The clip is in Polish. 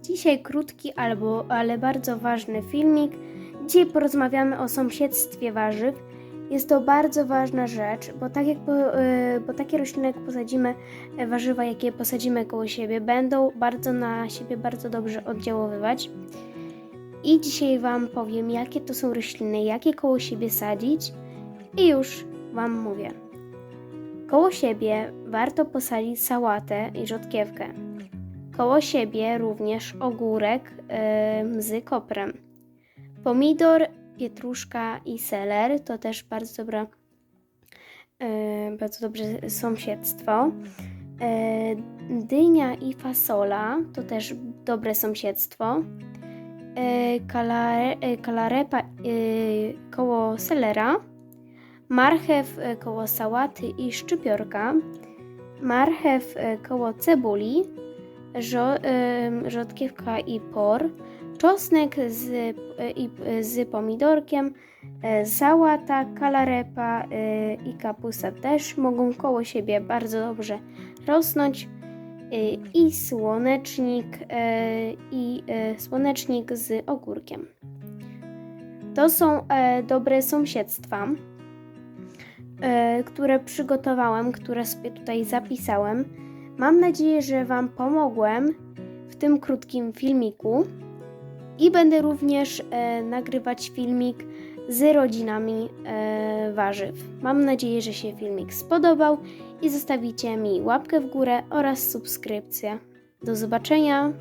Dzisiaj krótki, albo, ale bardzo ważny filmik. Dzisiaj porozmawiamy o sąsiedztwie warzyw. Jest to bardzo ważna rzecz, bo, tak jak y, bo takie rośliny, jak posadzimy, e, warzywa, jakie posadzimy koło siebie, będą bardzo na siebie bardzo dobrze oddziaływać. I dzisiaj Wam powiem, jakie to są rośliny, jakie koło siebie sadzić. I już Wam mówię. Koło siebie warto posadzić sałatę i rzodkiewkę. Koło siebie również ogórek yy, z koprem. Pomidor, pietruszka i seler to też bardzo dobra, yy, bardzo dobre sąsiedztwo. Yy, dynia i fasola to też dobre sąsiedztwo. Kalare, kalarepa yy, koło selera. Marchew yy, koło sałaty i szczypiorka. Marchew yy, koło cebuli żo, rzodkiewka i por, czosnek z, y, z pomidorkiem, y, sałata, kalarepa y, i kapusta też mogą koło siebie bardzo dobrze rosnąć i słonecznik i słonecznik z ogórkiem. To są e, dobre sąsiedztwa, e, które przygotowałem, które sobie tutaj zapisałem. Mam nadzieję, że Wam pomogłem w tym krótkim filmiku i będę również e, nagrywać filmik z rodzinami e, warzyw. Mam nadzieję, że się filmik spodobał i zostawicie mi łapkę w górę oraz subskrypcję. Do zobaczenia!